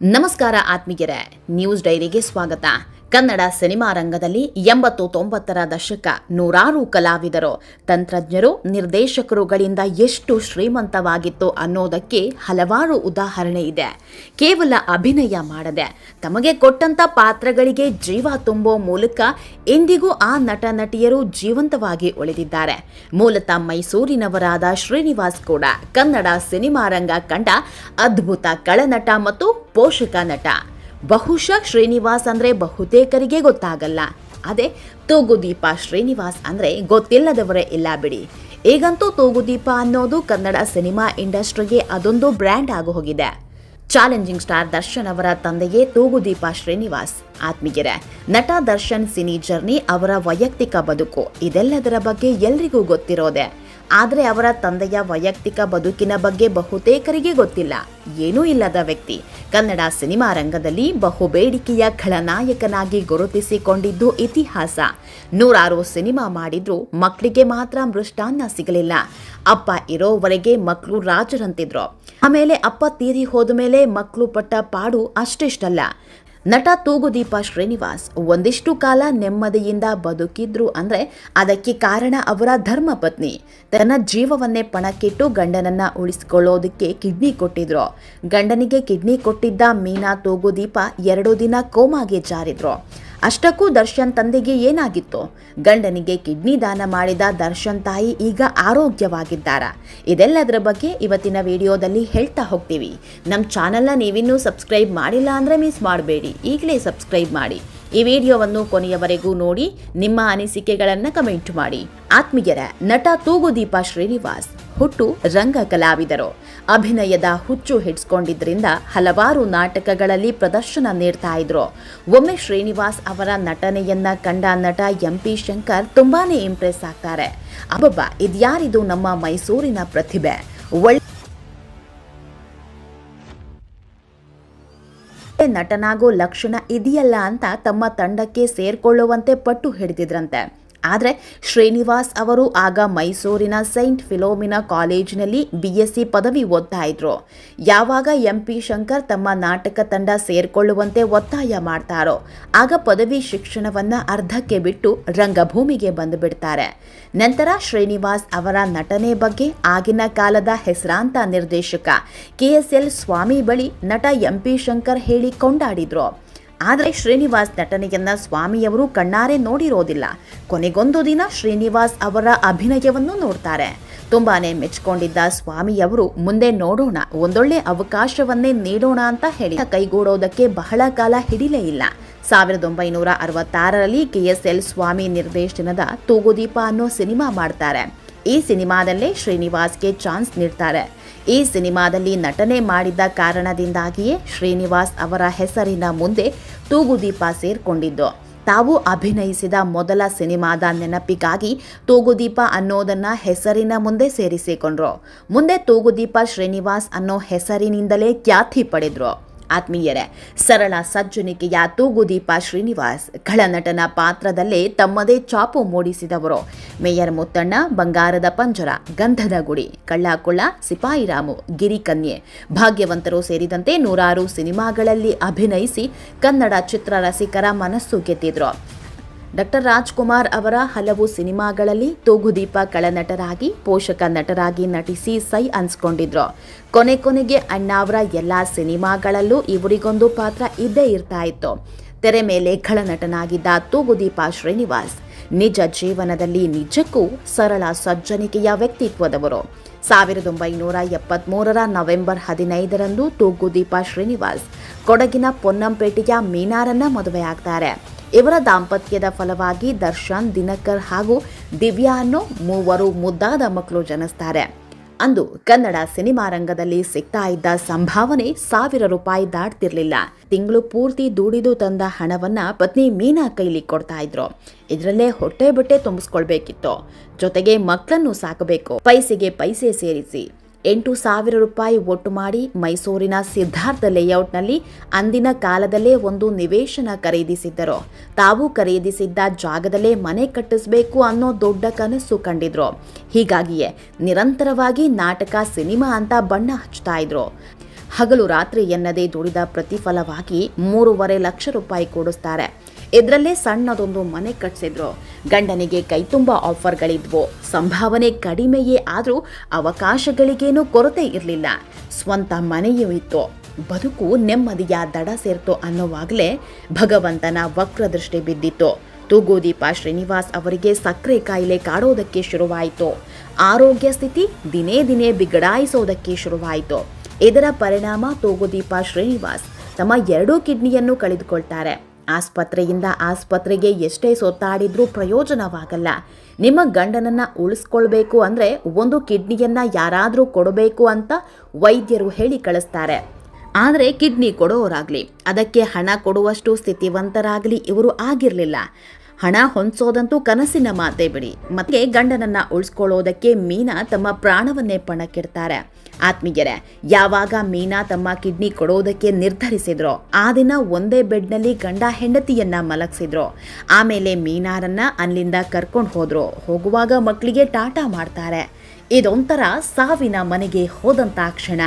ನಮಸ್ಕಾರ ಆತ್ಮೀಯರೇ ನ್ಯೂಸ್ ಡೈರಿಗೆ ಸ್ವಾಗತ. ಕನ್ನಡ ಸಿನಿಮಾ ರಂಗದಲ್ಲಿ ಎಂಬತ್ತು ತೊಂಬತ್ತರ ದಶಕ ನೂರಾರು ಕಲಾವಿದರು. ತಂತ್ರಜ್ಞರು, ನಿರ್ದೇಶಕರುಗಳಿಂದ ಎಷ್ಟು ಶ್ರೀಮಂತವಾಗಿತ್ತು ಅನ್ನೋದಕ್ಕೆ ಹಲವಾರು ಉದಾಹರಣೆ ಇದೆ. ಕೇವಲ ಅಭಿನಯ ಮಾಡದೆ ತಮಗೆ ಕೊಟ್ಟಂತ ಪಾತ್ರಗಳಿಗೆ ಜೀವ ತುಂಬೋ ಮೂಲಕ ಇಂದಿಗೂ ಆ ನಟ ನಟಿಯರು ಜೀವಂತವಾಗಿ ಉಳಿದಿದ್ದಾರೆ. ಮೂಲತಃ ಮೈಸೂರಿನವರಾದ ಶ್ರೀನಿವಾಸ್ ಕೂಡ ಕನ್ನಡ ಸಿನಿಮಾ ರಂಗ ಕಂಡ ಅದ್ಭುತ ಕಳನಟ ಮತ್ತು ಪೋಷಕ ನಟ. ಬಹುಶಃ ಶ್ರೀನಿವಾಸ್ ಅಂದ್ರೆ ಬಹುತೇಕರಿಗೆ ಗೊತ್ತಾಗಲ್ಲ. ಅದೇ ತೂಗುದೀಪ ಶ್ರೀನಿವಾಸ್ ಅಂದ್ರೆ ಗೊತ್ತಿಲ್ಲದವರೇ ಇಲ್ಲ ಬಿಡಿ. ಈಗಂತೂ ತೂಗುದೀಪ ಅನ್ನೋದು ಕನ್ನಡ ಸಿನಿಮಾ ಇಂಡಸ್ಟ್ರಿಗೆ ಅದೊಂದು ಬ್ರ್ಯಾಂಡ್ ಆಗು ಹೋಗಿದೆ. ಚಾಲೆಂಜಿಂಗ್ ಸ್ಟಾರ್ ದರ್ಶನ್ ಅವರ ತಂದೆಯೇ ತೂಗುದೀಪ ಶ್ರೀನಿವಾಸ್. ಆತ್ಮೀಗೆರೆ, ನಟ ದರ್ಶನ್ ಸಿನಿ ಜರ್ನಿ ಅವರ ವೈಯಕ್ತಿಕ ಬದುಕು. ಇದೆಲ್ಲದರ ಬಗ್ಗೆ ಎಲ್ರಿಗೂ ಗೊತ್ತಿರೋದೆ. ಆದರೆ ಅವರ ತಂದೆಯ ವೈಯಕ್ತಿಕ ಬದುಕಿನ ಬಗ್ಗೆ ಬಹುತೇಕರಿಗೆ ಗೊತ್ತಿಲ್ಲ. ಏನೂ ಇಲ್ಲದ ವ್ಯಕ್ತಿ. ಕನ್ನಡ ಸಿನಿಮಾ ರಂಗದಲ್ಲಿ ಬಹುಬೇಡಿಕೆಯ ಖಳನಾಯಕನಾಗಿ ಗುರುತಿಸಿಕೊಂಡಿದ್ದು ಇತಿಹಾಸ. ನೂರಾರು ಸಿನಿಮಾ ಮಾಡಿದ್ರೂ ಮಕ್ಕಳಿಗೆ ಮಾತ್ರ ಮೃಷ್ಟಾನ್ನ ಸಿಗಲಿಲ್ಲ. ಅಪ್ಪ ಇರೋವರೆಗೆ ಮಕ್ಕಳು ರಾಜರಂತಿದ್ರು. ಆಮೇಲೆ ಅಪ್ಪ ತೀರಿ ಹೋದ ಮೇಲೆ ಮಕ್ಕಳು ಪಟ್ಟ ಪಾಡು ಅಷ್ಟಿಷ್ಟಲ್ಲ. ನಟ ತೂಗುದೀಪ ಶ್ರೀನಿವಾಸ್ ಒಂದಿಷ್ಟು ಕಾಲ ನೆಮ್ಮದಿಯಿಂದ ಬದುಕಿದ್ರು ಅಂದ್ರೆ ಅದಕ್ಕೆ ಕಾರಣ ಅವರ ಧರ್ಮಪತ್ನಿ ತನ್ನ ಜೀವವನ್ನೇ ಪಣಕ್ಕಿಟ್ಟು ಗಂಡನನ್ನ ಉಳಿಸಿಕೊಳ್ಳೋದಕ್ಕೆ ಕಿಡ್ನಿ ಕೊಟ್ಟಿದ್ರು. ಗಂಡನಿಗೆ ಕಿಡ್ನಿ ಕೊಟ್ಟಿದ್ದ ಮೀನಾ ತೂಗುದೀಪ ಎರಡು ದಿನ ಕೋಮಾಗೆ ಜಾರಿದ್ರು. ಅಷ್ಟಕ್ಕೂ ದರ್ಶನ್ ತಂದೆಗೆ ಏನಾಗಿತ್ತು? ಗಂಡನಿಗೆ ಕಿಡ್ನಿ ದಾನ ಮಾಡಿದ ದರ್ಶನ್ ತಾಯಿ ಈಗ ಆರೋಗ್ಯವಾಗಿದ್ದಾರ. ಇದೆಲ್ಲದರ ಬಗ್ಗೆ ಇವತ್ತಿನ ವಿಡಿಯೋದಲ್ಲಿ ಹೇಳ್ತಾ ಹೋಗ್ತೀವಿ. ನಮ್ಮ ಚಾನಲ್ನ ನೀವಿನ್ನೂ ಸಬ್ಸ್ಕ್ರೈಬ್ ಮಾಡಿಲ್ಲ ಅಂದರೆ ಮಿಸ್ ಮಾಡಬೇಡಿ. ಈಗಲೇ ಸಬ್ಸ್ಕ್ರೈಬ್ ಮಾಡಿ. ಈ ವಿಡಿಯೋವನ್ನು ಕೊನೆಯವರೆಗೂ ನೋಡಿ, ನಿಮ್ಮ ಅನಿಸಿಕೆಗಳನ್ನು ಕಮೆಂಟ್ ಮಾಡಿ. ಆತ್ಮೀಯರ ನಟ ತೂಗುದೀಪ ಶ್ರೀನಿವಾಸ್ ಹುಟ್ಟು ರಂಗ ಕಲಾವಿದರು ಅಭಿನಯದ ಹುಚ್ಚು ಹಿಡ್ಸ್ಕೊಂಡಿದ್ರಿಂದ ಹಲವಾರು ನಾಟಕಗಳಲ್ಲಿ ಪ್ರದರ್ಶನ ನೀಡ್ತಾ ಇದ್ರು. ಒಮ್ಮೆ ಶ್ರೀನಿವಾಸ್ ಅವರ ನಟನೆಯನ್ನ ಕಂಡ ನಟ ಎಂ ಪಿ ಶಂಕರ್ ತುಂಬಾನೇ ಇಂಪ್ರೆಸ್ ಆಗ್ತಾರೆ. ಅಬ್ಬಬ್ಬ, ಇದ್ಯಾರಿದು ನಮ್ಮ ಮೈಸೂರಿನ ಪ್ರತಿಭೆ? ಒಳ್ಳೆ ನಟನಾಗೋ ಲಕ್ಷಣ ಇದೆಯಲ್ಲ ಅಂತ ತಮ್ಮ ತಂಡಕ್ಕೆ ಸೇರ್ಕೊಳ್ಳುವಂತೆ ಪಟ್ಟು ಹಿಡಿದಿದ್ರಂತೆ. ಆದರೆ ಶ್ರೀನಿವಾಸ್ ಅವರು ಆಗ ಮೈಸೂರಿನ ಸೈಂಟ್ ಫಿಲೋಮಿನಾ ಕಾಲೇಜಿನಲ್ಲಿ ಬಿ ಎಸ್ ಸಿ ಪದವಿ ಓದ್ತಾ ಇದ್ರು. ಯಾವಾಗ ಎಂ ಪಿ ಶಂಕರ್ ತಮ್ಮ ನಾಟಕ ತಂಡ ಸೇರ್ಕೊಳ್ಳುವಂತೆ ಒತ್ತಾಯ ಮಾಡ್ತಾರೋ, ಆಗ ಪದವಿ ಶಿಕ್ಷಣವನ್ನು ಅರ್ಧಕ್ಕೆ ಬಿಟ್ಟು ರಂಗಭೂಮಿಗೆ ಬಂದು ಬಿಡ್ತಾರೆ ನಂತರ ಶ್ರೀನಿವಾಸ್ ಅವರ ನಟನೆ ಬಗ್ಗೆ ಆಗಿನ ಕಾಲದ ಹೆಸರಾಂತ ನಿರ್ದೇಶಕ ಕೆ ಎಸ್ ಎಲ್ ಸ್ವಾಮಿ ಬಳಿ ನಟ ಎಂ ಪಿ ಶಂಕರ್ ಹೇಳಿ ಕೊಂಡಾಡಿದ್ರು. ಆದರೆ ಶ್ರೀನಿವಾಸ್ ನಟನೆಯನ್ನ ಸ್ವಾಮಿಯವರು ಕಣ್ಣಾರೆ ನೋಡಿರೋದಿಲ್ಲ. ಕೊನೆಗೊಂದು ದಿನ ಶ್ರೀನಿವಾಸ್ ಅವರ ಅಭಿನಯವನ್ನು ನೋಡ್ತಾರೆ. ತುಂಬಾನೇ ಮೆಚ್ಕೊಂಡಿದ್ದ ಸ್ವಾಮಿಯವರು, ಮುಂದೆ ನೋಡೋಣ, ಒಂದೊಳ್ಳೆ ಅವಕಾಶವನ್ನೇ ನೀಡೋಣ ಅಂತ ಹೇಳಿ ಕೈಗೂಡೋದಕ್ಕೆ ಬಹಳ ಕಾಲ ಹಿಡಿಲೇ ಇಲ್ಲ. ಸಾವಿರದ ಒಂಬೈನೂರ ಅರವತ್ತಾರರಲ್ಲಿ ಕೆಎಸ್ಎಲ್ ಸ್ವಾಮಿ ನಿರ್ದೇಶನದ ತೂಗುದೀಪ ಅನ್ನೋ ಸಿನಿಮಾ ಮಾಡ್ತಾರೆ. ಈ ಸಿನಿಮಾದಲ್ಲೇ ಶ್ರೀನಿವಾಸ್ಗೆ ಚಾನ್ಸ್ ನೀಡ್ತಾರೆ. ಈ ಸಿನಿಮಾದಲ್ಲಿ ನಟನೆ ಮಾಡಿದ್ದ ಕಾರಣದಿಂದಾಗಿಯೇ ಶ್ರೀನಿವಾಸ್ ಅವರ ಹೆಸರಿನ ಮುಂದೆ ತೂಗುದೀಪ ಸೇರ್ಕೊಂಡಿದ್ದು. ತಾವು ಅಭಿನಯಿಸಿದ ಮೊದಲ ಸಿನಿಮಾದ ನೆನಪಿಗಾಗಿ ತೂಗುದೀಪ ಅನ್ನೋದನ್ನ ಹೆಸರಿನ ಮುಂದೆ ಸೇರಿಸಿಕೊಂಡ್ರು. ಮುಂದೆ ತೂಗುದೀಪ ಶ್ರೀನಿವಾಸ್ ಅನ್ನೋ ಹೆಸರಿನಿಂದಲೇ ಖ್ಯಾತಿ ಪಡೆದ್ರು. ಆತ್ಮೀಯರೇ, ಸರಳ ಸಜ್ಜನಿಕೆಯ ತೂಗುದೀಪ ಶ್ರೀನಿವಾಸ್ ಖಳನಟನ ಪಾತ್ರದಲ್ಲೇ ತಮ್ಮದೇ ಚಾಪು ಮೂಡಿಸಿದವರು. ಮೇಯರ್ ಮುತ್ತಣ್ಣ, ಬಂಗಾರದ ಪಂಜರ, ಗಂಧದ ಗುಡಿ, ಕಳ್ಳಾಕುಳ್ಳ, ಸಿಪಾಯಿ ರಾಮು ಗಿರಿಕನ್ಯೆ ಭಾಗ್ಯವಂತರು ಸೇರಿದಂತೆ ನೂರಾರು ಸಿನಿಮಾಗಳಲ್ಲಿ ಅಭಿನಯಿಸಿ ಕನ್ನಡ ಚಿತ್ರರಸಿಕರ ಮನಸ್ಸು ಗೆದ್ದಿದ್ರು ಡಾಕ್ಟರ್ ರಾಜ್ಕುಮಾರ್ ಅವರ ಹಲವು ಸಿನಿಮಾಗಳಲ್ಲಿ ತೂಗುದೀಪ ಕಳನಟರಾಗಿ ಪೋಷಕ ನಟರಾಗಿ ನಟಿಸಿ ಸೈ ಅನ್ಸ್ಕೊಂಡಿದ್ರು. ಕೊನೆ ಕೊನೆಗೆ ಅಣ್ಣಾವರ ಎಲ್ಲ ಸಿನಿಮಾಗಳಲ್ಲೂ ಇವರಿಗೊಂದು ಪಾತ್ರ ಇದ್ದೇ ಇರ್ತಾ ಇತ್ತು. ತೆರೆ ಮೇಲೆ ಖಳನಟನಾಗಿದ್ದ ತೂಗುದೀಪ ಶ್ರೀನಿವಾಸ್ ನಿಜ ಜೀವನದಲ್ಲಿ ನಿಜಕ್ಕೂ ಸರಳ ಸಜ್ಜನಿಕೆಯ ವ್ಯಕ್ತಿತ್ವದವರು. ಸಾವಿರದ ಒಂಬೈನೂರ ಎಪ್ಪತ್ಮೂರರ ನವೆಂಬರ್ ಹದಿನೈದರಂದು ತೂಗುದೀಪ ಶ್ರೀನಿವಾಸ್ ಕೊಡಗಿನ ಪೊನ್ನಂಪೇಟೆಯ ಮೀನಾರನ್ನ ಮದುವೆಯಾಗ್ತಾರೆ. ಇವರ ದಾಂಪತ್ಯದ ಫಲವಾಗಿ ದರ್ಶನ್, ದಿನಕರ್ ಹಾಗೂ ದಿವ್ಯಾ ಅನ್ನೋ ಮೂವರು ಮುದ್ದಾದ ಮಕ್ಕಳು ಜನಿಸ್ತಾರೆ. ಅಂದು ಕನ್ನಡ ಸಿನಿಮಾ ರಂಗದಲ್ಲಿ ಸಿಗ್ತಾ ಇದ್ದ ಸಂಭಾವನೆ ಸಾವಿರ ರೂಪಾಯಿ ದಾಟ್ತಿರ್ಲಿಲ್ಲ. ತಿಂಗಳು ಪೂರ್ತಿ ದುಡಿದು ತಂದ ಹಣವನ್ನ ಪತ್ನಿ ಮೀನಾ ಕೈಲಿ ಕೊಡ್ತಾ ಇದ್ರು. ಇದರಲ್ಲೇ ಹೊಟ್ಟೆ ಬಟ್ಟೆ ತುಂಬಿಸ್ಕೊಳ್ಬೇಕಿತ್ತು. ಜೊತೆಗೆ ಮಕ್ಕಳನ್ನು ಸಾಕಬೇಕು, ಪೈಸೆಗೆ ಪೈಸೆ ಸೇರಿಸಿ. ಎಂಟು ಸಾವಿರ ರೂಪಾಯಿ ಒಟ್ಟು ಮಾಡಿ ಮೈಸೂರಿನ ಸಿದ್ಧಾರ್ಥ ಲೇಔಟ್ನಲ್ಲಿ ಅಂದಿನ ಕಾಲದಲ್ಲೇ ಒಂದು ನಿವೇಶನ ಖರೀದಿಸಿದ್ದರು. ತಾವು ಖರೀದಿಸಿದ್ದ ಜಾಗದಲ್ಲೇ ಮನೆ ಕಟ್ಟಿಸಬೇಕು ಅನ್ನೋ ದೊಡ್ಡ ಕನಸು ಕಂಡಿದ್ರು. ಹೀಗಾಗಿಯೇ ನಿರಂತರವಾಗಿ ನಾಟಕ, ಸಿನಿಮಾ ಅಂತ ಬಣ್ಣ ಹಚ್ತಾ ಇದ್ರು. ಹಗಲು ರಾತ್ರಿ ಎನ್ನದೇ ದುಡಿದ ಪ್ರತಿಫಲವಾಗಿ ಮೂರುವರೆ ಲಕ್ಷ ರೂಪಾಯಿ ಕೊಡಿಸ್ತಾರೆ. ಇದರಲ್ಲೇ ಸಣ್ಣದೊಂದು ಮನೆ ಕಟ್ಸಿದ್ರು. ಗಂಡನಿಗೆ ಕೈತುಂಬ ಆಫರ್ಗಳಿದ್ವು. ಸಂಭಾವನೆ ಕಡಿಮೆಯೇ ಆದರೂ ಅವಕಾಶಗಳಿಗೇನೂ ಕೊರತೆ ಇರಲಿಲ್ಲ. ಸ್ವಂತ ಮನೆಯೂ ಇತ್ತು. ಬದುಕು ನೆಮ್ಮದಿಯ ದಡ ಸೇರ್ತು ಅನ್ನೋವಾಗಲೇ ಭಗವಂತನ ವಕ್ರದೃಷ್ಟಿ ಬಿದ್ದಿತ್ತು. ತೂಗೋದೀಪ ಶ್ರೀನಿವಾಸ್ ಅವರಿಗೆ ಸಕ್ಕರೆ ಕಾಯಿಲೆ ಕಾಡೋದಕ್ಕೆ ಶುರುವಾಯಿತು. ಆರೋಗ್ಯ ಸ್ಥಿತಿ ದಿನೇ ದಿನೇ ಬಿಗಡಾಯಿಸೋದಕ್ಕೆ ಶುರುವಾಯಿತು. ಇದರ ಪರಿಣಾಮ ತೂಗುದೀಪ ಶ್ರೀನಿವಾಸ್ ತಮ್ಮ ಎರಡೂ ಕಿಡ್ನಿಯನ್ನು ಕಳೆದುಕೊಳ್ತಾರೆ. ಆಸ್ಪತ್ರೆಯಿಂದ ಆಸ್ಪತ್ರೆಗೆ ಎಷ್ಟೇ ಸೊತ್ತಾಡಿದ್ರೂ ಪ್ರಯೋಜನವಾಗಲ್ಲ. ನಿಮ್ಮ ಗಂಡನನ್ನ ಉಳಿಸ್ಕೊಳ್ಬೇಕು ಅಂದ್ರೆ ಒಂದು ಕಿಡ್ನಿಯನ್ನ ಯಾರಾದರೂ ಕೊಡಬೇಕು ಅಂತ ವೈದ್ಯರು ಹೇಳಿ ಕಳಿಸ್ತಾರೆ. ಆದರೆ ಕಿಡ್ನಿ ಕೊಡೋರಾಗ್ಲಿ, ಅದಕ್ಕೆ ಹಣ ಕೊಡುವಷ್ಟು ಸ್ಥಿತಿವಂತರಾಗಲಿ ಇವರು ಆಗಿರಲಿಲ್ಲ. ಹಣ ಹೊಂದಿಸೋದಂತೂ ಕನಸಿನ ಮಾತೇ ಬಿಡಿ. ಮತ್ತೆ ಗಂಡನನ್ನ ಉಳಿಸ್ಕೊಳ್ಳೋದಕ್ಕೆ ಮೀನಾ ತಮ್ಮ ಪ್ರಾಣವನ್ನೇ ಪಣಕ್ಕಿಡ್ತಾರೆ. ಆತ್ಮೀಯರೇ, ಯಾವಾಗ ಮೀನಾ ತಮ್ಮ ಕಿಡ್ನಿ ಕೊಡೋದಕ್ಕೆ ನಿರ್ಧರಿಸಿದ್ರು, ಆ ದಿನ ಒಂದೇ ಬೆಡ್ನಲ್ಲಿ ಗಂಡ ಹೆಂಡತಿಯನ್ನ ಮಲಗಿಸಿದ್ರು. ಆಮೇಲೆ ಮೀನಾರನ್ನ ಅಲ್ಲಿಂದ ಕರ್ಕೊಂಡು ಹೋದ್ರು. ಹೋಗುವಾಗ ಮಕ್ಕಳಿಗೆ ಟಾಟಾ ಮಾಡ್ತಾರೆ. ಇದೊಂಥರ ಸಾವಿನ ಮನೆಗೆ ಹೋದಂತ ಕ್ಷಣ.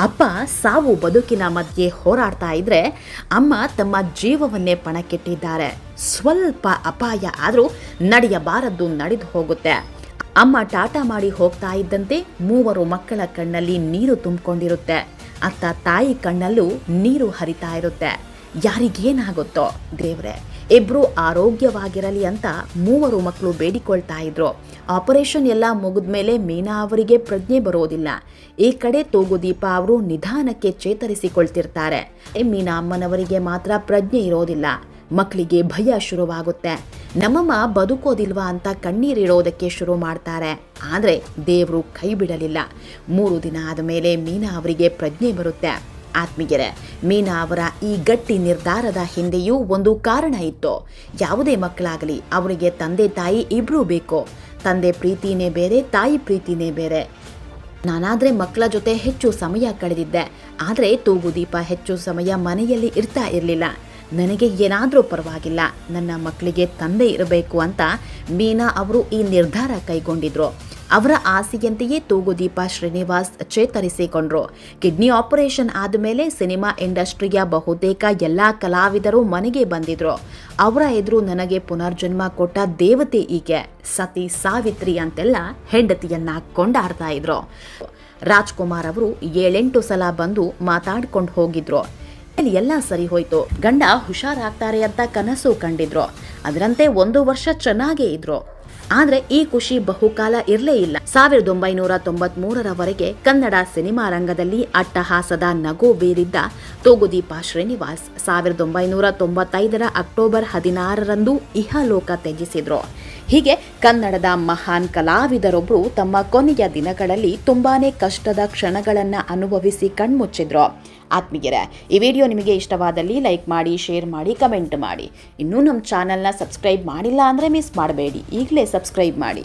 ಅಪ್ಪ ಸಾವು ಬದುಕಿನ ಮಧ್ಯೆ ಹೋರಾಡ್ತಾ ಇದ್ರೆ ಅಮ್ಮ ತಮ್ಮ ಜೀವವನ್ನೇ ಪಣಕ್ಕಿಟ್ಟಿದ್ದಾರೆ. ಸ್ವಲ್ಪ ಅಪಾಯ ಆದರೂ ನಡೆಯಬಾರದ್ದು ನಡೆದು ಹೋಗುತ್ತೆ. ಅಮ್ಮ ಟಾಟಾ ಮಾಡಿ ಹೋಗ್ತಾ ಇದ್ದಂತೆ ಮೂವರು ಮಕ್ಕಳ ಕಣ್ಣಲ್ಲಿ ನೀರು ತುಂಬಿಕೊಂಡಿರುತ್ತೆ. ಅತ್ತ ತಾಯಿ ಕಣ್ಣಲ್ಲೂ ನೀರು ಹರಿತಾ ಇರುತ್ತೆ. ಯಾರಿಗೇನಾಗುತ್ತೋ ದೇವ್ರೆ, ಇಬ್ರು ಆರೋಗ್ಯವಾಗಿರಲಿ ಅಂತ ಮೂವರು ಮಕ್ಕಳು ಬೇಡಿಕೊಳ್ತಾ ಇದ್ರು. ಆಪರೇಷನ್ ಎಲ್ಲ ಮುಗಿದ್ಮೇಲೆ ಮೀನಾ ಅವರಿಗೆ ಪ್ರಜ್ಞೆ ಬರೋದಿಲ್ಲ. ಈ ಕಡೆ ತೂಗುದೀಪ ಅವರು ನಿಧಾನಕ್ಕೆ ಚೇತರಿಸಿಕೊಳ್ತಿರ್ತಾರೆ. ಮೀನಾ ಅಮ್ಮನವರಿಗೆ ಮಾತ್ರ ಪ್ರಜ್ಞೆ ಇರೋದಿಲ್ಲ. ಮಕ್ಕಳಿಗೆ ಭಯ ಶುರುವಾಗುತ್ತೆ. ನಮ್ಮಮ್ಮ ಬದುಕೋದಿಲ್ವಾ ಅಂತ ಕಣ್ಣೀರಿಡೋದಕ್ಕೆ ಶುರು ಮಾಡ್ತಾರೆ. ಆದರೆ ದೇವರು ಕೈ ಬಿಡಲಿಲ್ಲ. ಮೂರು ದಿನ ಆದ ಮೇಲೆ ಮೀನಾ ಅವರಿಗೆ ಪ್ರಜ್ಞೆ ಬರುತ್ತೆ. ಆತ್ಮೀಯರೇ, ಮೀನಾ ಅವರ ಈ ಗಟ್ಟಿ ನಿರ್ಧಾರದ ಹಿಂದೆಯೂ ಒಂದು ಕಾರಣ ಇತ್ತು. ಯಾವುದೇ ಮಕ್ಕಳಾಗಲಿ ಅವರಿಗೆ ತಂದೆ ತಾಯಿ ಇಬ್ಬರೂ ಬೇಕು. ತಂದೆ ಪ್ರೀತಿನೇ ಬೇರೆ, ತಾಯಿ ಪ್ರೀತಿನೇ ಬೇರೆ. ನಾನಾದರೆ ಮಕ್ಕಳ ಜೊತೆ ಹೆಚ್ಚು ಸಮಯ ಕಳೆದಿದ್ದೆ. ಆದರೆ ತೂಗುದೀಪ ಹೆಚ್ಚು ಸಮಯ ಮನೆಯಲ್ಲಿ ಇರ್ತಾ ಇರಲಿಲ್ಲ. ನನಗೆ ಏನಾದರೂ ಪರವಾಗಿಲ್ಲ. ನನ್ನ ಮಕ್ಕಳಿಗೆ ತಂದೆ ಇರಬೇಕು ಅಂತ ಮೀನಾ ಅವರು ಈ ನಿರ್ಧಾರ ಕೈಗೊಂಡಿದ್ರು. ಅವರ ಆಸೆಯಂತೆಯೇ ತೂಗುದೀಪ ಶ್ರೀನಿವಾಸ್ ಚೇತರಿಸಿಕೊಂಡ್ರು. ಕಿಡ್ನಿ ಆಪರೇಷನ್ ಆದಮೇಲೆ ಸಿನಿಮಾ ಇಂಡಸ್ಟ್ರಿಯ ಬಹುತೇಕ ಎಲ್ಲ ಕಲಾವಿದರು ಮನೆಗೆ ಬಂದಿದ್ರು. ಅವರ ಎದುರು ನನಗೆ ಪುನರ್ಜನ್ಮ ಕೊಟ್ಟ ದೇವತೆ ಈಕೆ ಸತಿ ಸಾವಿತ್ರಿ ಅಂತೆಲ್ಲ ಹೆಂಡತಿಯನ್ನ ಕೊಂಡಾಡ್ತಾ ಇದ್ರು. ರಾಜ್ಕುಮಾರ್ ಅವರು ಏಳೆಂಟು ಸಲ ಬಂದು ಮಾತಾಡ್ಕೊಂಡು ಹೋಗಿದ್ರು. ಎಲ್ಲ ಸರಿ ಹೋಯ್ತು. ಗಂಡ ಹುಷಾರಾಗ್ತಾರೆ ಅಂತ ಕನಸು ಕಂಡಿದ್ರು. ಅದರಂತೆ ಒಂದು ವರ್ಷ ಚೆನ್ನಾಗೇ ಇದ್ರು. ಆದ್ರೆ ಈ ಖುಷಿ ಬಹುಕಾಲ ಇರಲೇ ಇಲ್ಲ. ಸಾವಿರದ ಒಂಬೈನೂರ ತೊಂಬತ್ ಮೂರರವರೆಗೆ ಕನ್ನಡ ಸಿನಿಮಾ ರಂಗದಲ್ಲಿ ಅಟ್ಟಹಾಸದ ನಗು ಬೀರಿದ್ದ ತೂಗುದೀಪ ಶ್ರೀನಿವಾಸ್ ಸಾವಿರದ ಒಂಬೈನೂರ ತೊಂಬತ್ತೈದರ ಅಕ್ಟೋಬರ್ ಹದಿನಾರರಂದು ಇಹಲೋಕ ತ್ಯಜಿಸಿದ್ರು. ಹೀಗೆ ಕನ್ನಡದ ಮಹಾನ್ ಕಲಾವಿದರೊಬ್ಬರು ತಮ್ಮ ಕೊನೆಯ ದಿನಗಳಲ್ಲಿ ತುಂಬಾನೇ ಕಷ್ಟದ ಕ್ಷಣಗಳನ್ನು ಅನುಭವಿಸಿ ಕಣ್ಮುಚ್ಚಿದ್ರು. ಆತ್ಮೀಯರೇ, ಈ ವಿಡಿಯೋ ನಿಮಗೆ ಇಷ್ಟವಾದಲ್ಲಿ ಲೈಕ್ ಮಾಡಿ, ಶೇರ್ ಮಾಡಿ, ಕಮೆಂಟ್ ಮಾಡಿ. ಇನ್ನೂ ನಮ್ಮ ಚಾನಲ್ನ ಸಬ್ಸ್ಕ್ರೈಬ್ ಮಾಡಿಲ್ಲ ಅಂದರೆ ಮಿಸ್ ಮಾಡಬೇಡಿ. ಈಗಲೇ ಸಬ್ಸ್ಕ್ರೈಬ್ ಮಾಡಿ.